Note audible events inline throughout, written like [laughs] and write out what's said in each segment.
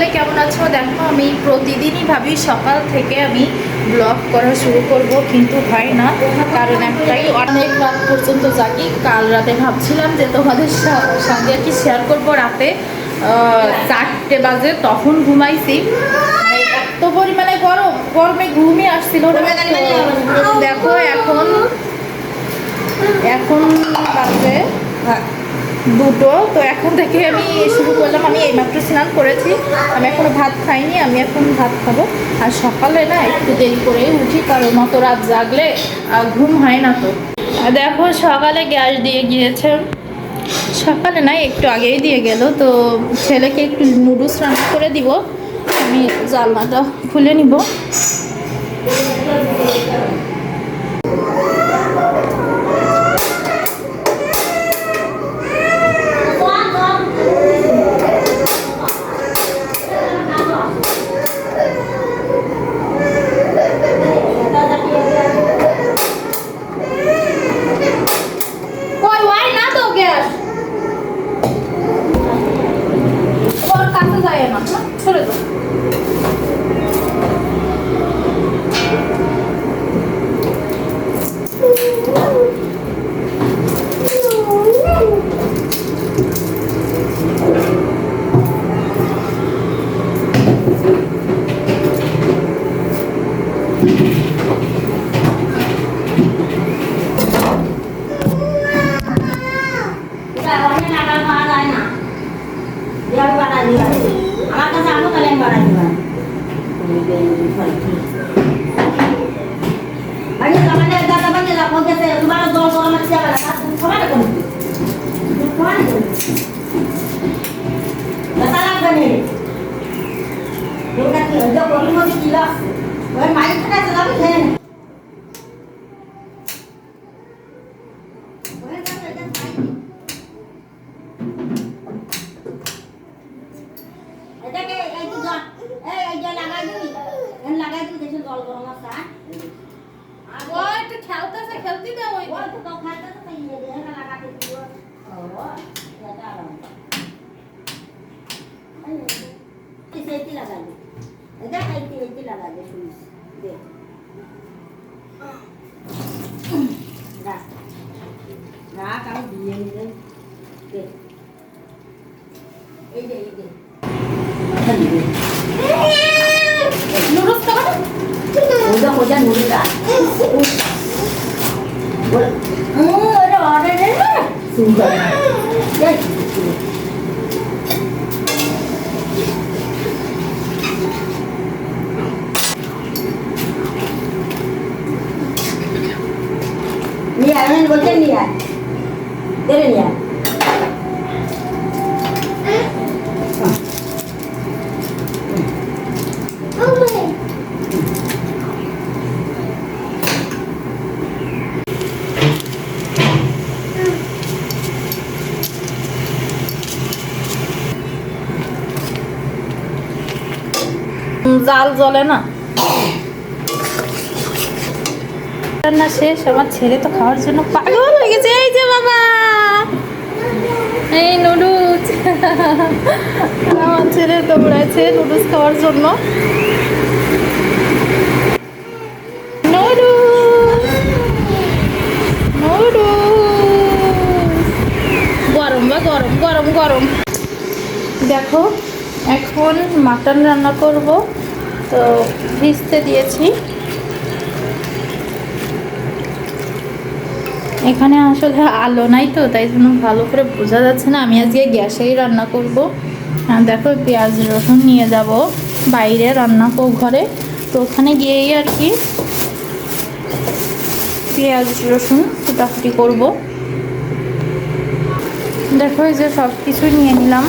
সকলে কেমন আছো? দেখো আমি প্রতিদিনই ভাবি সকাল থেকে আমি ব্লগ করা শুরু করব কিন্তু হয় না। কারণ একটাই অনেক রাত পর্যন্ত জাগি। কাল রাতে ভাবছিলাম যে তোমাদের সঙ্গে আর কি শেয়ার করব রাতে। চারটে বাজে তখন ঘুমাইছি। মানে এত পরিমাণে গরম গরমে ঘুমই আসছিল না। দেখো এখন এখন বাজে দুটো। তো এখন থেকে আমি শুরু করলাম। আমি এইমাত্র স্নান করেছি। আমি এখনও ভাত খাইনি, আমি এখন ভাত খাব। আর সকালে না একটু দেরি করে উঠি, কারণ অত রাত জাগলে ঘুম হয় না তো। দেখো, সকালে গ্যাস দিয়ে গিয়েছে। সকালে না একটু আগেই দিয়ে গেল। তো ছেলেকে একটু নুডলস রান্না করে দিব। আমি জালনাটা খুলে নিব কই ওয়াই না তো গ্যাস ওর কাছে যায় না না সরে যাও আমার কাছে আমো তাহলে আমি বাড়াই দিলাম আরে আমাদের দাদা বাড়ি রাখো গেছে তোমার জল জল আমার চেয়ে বাড়া সবাই কোন সবাই কোন দাদা লাগবে নে ওটা কি ওটা কোন মধ্যে কি লাস ওই মাইক খাটা যাবে খেয়ে ওই দাদা এটা মাইক এটাকে এই যে জল এই এই যে লাগাই দিবি এন লাগাই দিবি দেখি জল গরম আছে আর ও একটু খেলতেছে খেলতে দাও ওই। ওই তো তো খাইতে তো তাই এই এখানে লাগাতে দিব ও এটা আরাম। এই সেইটি লাগাই দে এটা এইটি এইটি লাগাই দে শুনিস। দে। রাখ। রাখ আমি দিয়ে নিলে দে। এই যে এই যে। നീ അങ്ങനെ കൊല്ലണ്ടിയാ തരണിയാ জাল জ্বলে না। রান্না শেষ, আমার ছেলে তো খাওয়ার জন্য পাগল হয়ে গেছে। এই যে বাবা। এই নুডলস। আমার ছেলে দৌড়াচ্ছে নুডলস খাওয়ার জন্য। গরম বা গরম গরম গরম। দেখো, এখন মাটন রান্না করব। তো ভিজতে দিয়েছি। এখানে আসলে আলো নাই তো, তাই জন্য ভালো করে বোঝা যাচ্ছে না। আমি আজকে গ্যাসেই রান্না করব। দেখো, পেঁয়াজ রসুন নিয়ে যাব। বাইরে রান্না ঘরে। তো ওখানে গিয়েই আর কি পেঁয়াজ রসুন কুটাকুটি করব। দেখো, এই যে সব কিছু নিয়ে নিলাম।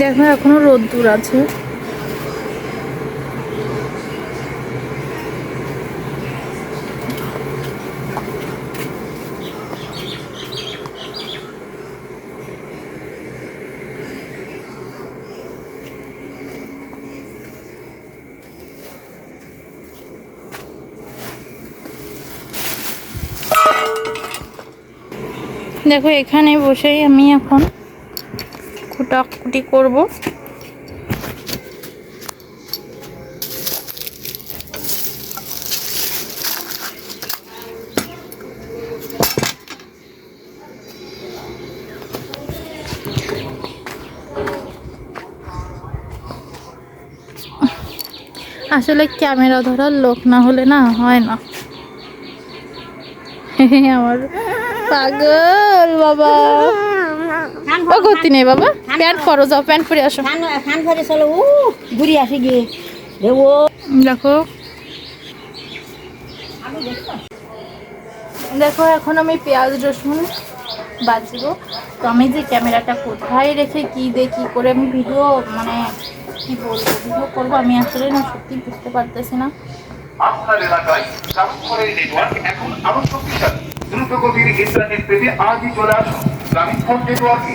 দেখো এখনও রোদ্দুর আছে। দেখো এখানে বসেই আমি এখন কুটাকুটি করব। আসলে ক্যামেরা ধরার লোক না হলে না হয় না। [laughs] আমার পাগল বাবা। ও করতে নেই বাবা। প্যান্ট করো যাও প্যান্ট পরে আসো। খান খান করে চলো উ ঘুরি আসি গিয়ে। দেবো দেখো। দেখো এখন আমি পেঁয়াজ রসুন বাজবো। তো আমি যে ক্যামেরাটা কোথায় রেখে কি দিয়ে কি করে আমি ভিডিও মানে কি বলব ভিডিও করব আমি আসলে না সত্যি বুঝতে পারতেছি না। আপনার এলাকায় নেটওয়ার্ক এখন আরও শক্তিশালী। দ্রুত গতির ইন্টারনেট পেতে আজই চলে আসুন। গ্রামীণ ফোন নেটওয়ার্কে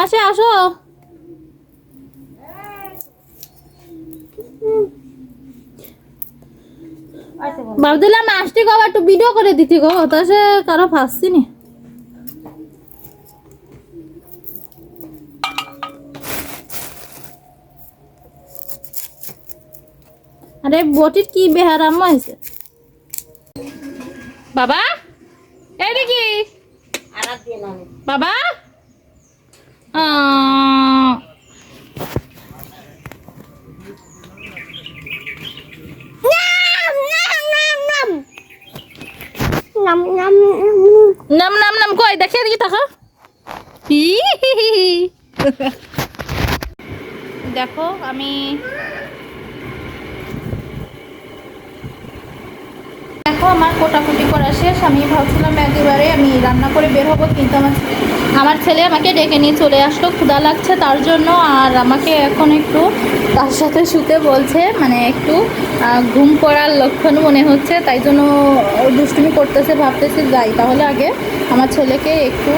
আসে, আসো। ভাবছিলাম আসতে গো একটু ভিডিও করে দিতে গো, তা সে কারও ফাঁসছি আরে বটির কি বেহারাম হয়েছে? বাবা? দিয়ে না বাবা? নাম নাম নাম কই? দেখে দেখি তাকা দেখো আমি দেখো, আমার কোটাকুটি করা শেষ। আমি ভাবছিলাম একেবারে আমি রান্না করে বের হব, কিন্তু আমার আমার ছেলে আমাকে ডেকে নিয়ে চলে আসলো। ক্ষুধা লাগছে তার জন্য, আর আমাকে এখন একটু তার সাথে শুতে বলছে। মানে একটু ঘুম পড়ার লক্ষণ মনে হচ্ছে, তাই জন্য দুষ্টুমি করতেছে, ভাবতেছে যাই। তাহলে আগে আমার ছেলেকে একটু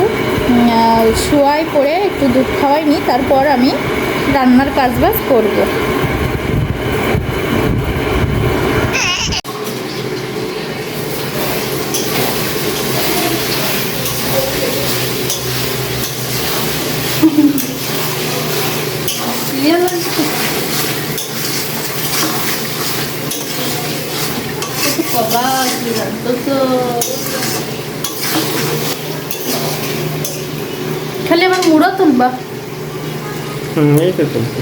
শোয়াই পরে একটু দুধ খাওয়াই নিই তারপর আমি রান্নার কাজবাজ করব। খালি আমার মুড়ো তুলবা। হুম এই তো চলছে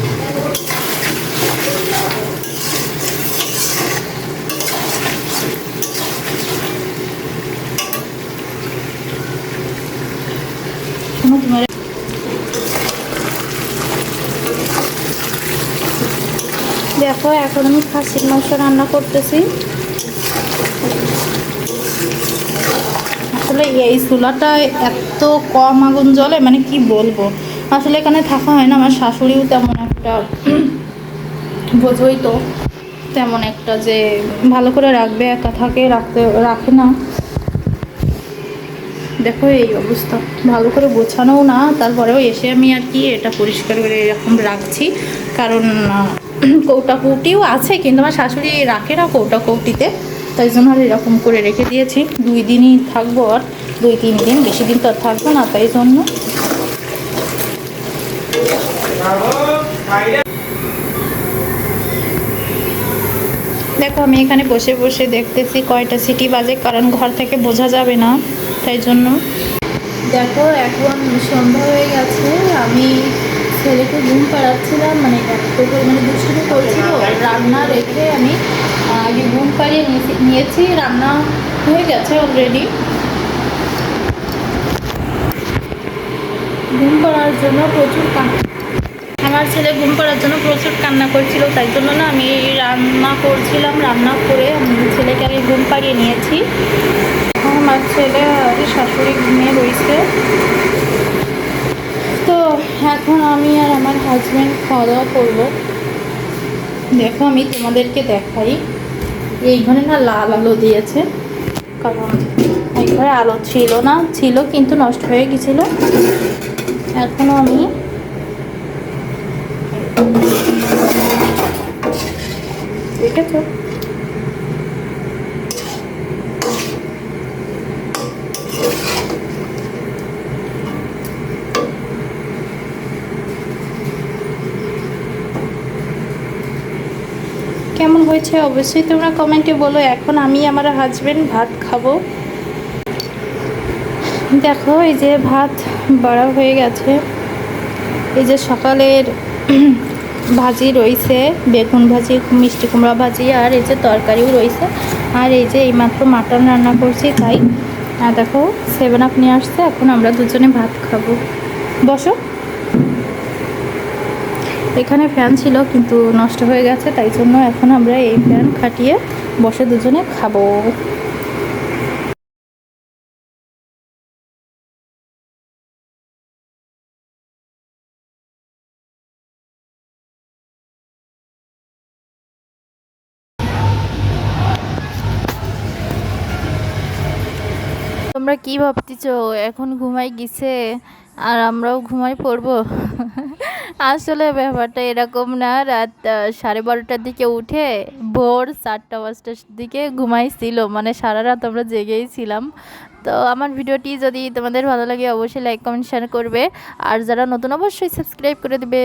শোনো তোমার দেখো এখন আমি খাসির মাংস রান্না করতেছি। আসলে এই চুলাটায় এত কম আগুন জ্বলে মানে কি বলব? আসলে এখানে থাকা হয় না, আমার শাশুড়িও তেমন একটা বোঝই তো, তেমন একটা যে ভালো করে রাখবে, একা থাকে, রাখতে, রাখে না। দেখো এই অবস্থা, ভালো করে গোছানোও না, তারপরেও এসে আমি আর কি এটা পরিষ্কার করে এরকম রাখছি, কারণ কৌটা কৌটিও আছে, কিন্তু আমার শাশুড়ি রাখে না কৌটা কৌটিতে। তাই জন্য আর এরকম করে রেখে দিয়েছি। দুই দিনই থাকব আর, দুই তিন দিন, বেশি দিন তো আর থাকব না, তাই জন্য। দেখো, আমি এখানে বসে বসে দেখতেছি কয়টা সিটি বাজে, কারণ ঘর থেকে বোঝা যাবে না, তাই জন্য। দেখো, এখন সন্ধ্যা হয়ে গেছে, আমি ছেলেকে ঘুম পাড়াচ্ছিলাম মানে এত পরিমাণে দুষ্টুমি করছিল। রান্না রেখে আমি আগে ঘুম পাড়িয়ে নিয়েছি- রান্না হয়ে গেছে অলরেডি ঘুম পাড়ার জন্য প্রচুর আমার ছেলে ঘুম পাড়ার জন্য প্রচুর কান্না করছিল, তাই জন্য না আমি রান্না করছিলাম, রান্না করে আমি ছেলেকে আগে ঘুম পাড়িয়ে নিয়েছি। আমার ছেলে, আর শাশুড়ি ঘুমিয়ে রয়েছে। এখন আমি আর আমার হাজব্যান্ড খাওয়া দাওয়া করব। দেখো আমি তোমাদেরকে দেখাই। এই ঘরে না লাল আলো দিয়েছে। কারণ এই ঘরে আলো ছিল না, ছিল কিন্তু নষ্ট হয়ে গেছিল। এখনও আমি দেখেছ কেমন হয়েছে, অবশ্যই তোমরা কমেন্টে বলো। এখন আমি আমার হাজব্যান্ড ভাত খাব। দেখো, এই যে ভাত বাড়া হয়ে গেছে। এই যে সকালের [clears throat] ভাজি রয়েছে, বেগুন ভাজি, মিষ্টি কুমড়া ভাজি, আর এই যে তরকারিও রয়েছে। আর এই যে এইমাত্র মাটন রান্না করছি, তাই। দেখো সেভেন আপ নিয়ে আসছে, এখন আমরা দুজনে ভাত খাব। বসো। এখানে ফ্যান ছিল, কিন্তু নষ্ট হয়ে গেছে, তাই জন্য এখন আমরা এই ফ্যান খাটিয়ে বসে দুজনে খাব। তোমরা কি ভাবতেছো? এখন ঘুমাই গেছে, আর আমরাও ঘুমাই পড়ব? [laughs] আসলে ব্যাপারটা এরকম না। রাত সাড়ে বারোটার দিকে উঠে ভোর চারটা, পাঁচটার দিকে ঘুমাইছিল। মানে সারা রাত আমরা জেগেই ছিলাম। তো আমার ভিডিওটি যদি তোমাদের ভালো লাগে, অবশ্যই লাইক কমেন্ট শেয়ার করবে। আর যারা নতুন, অবশ্যই সাবস্ক্রাইব করে দিবে।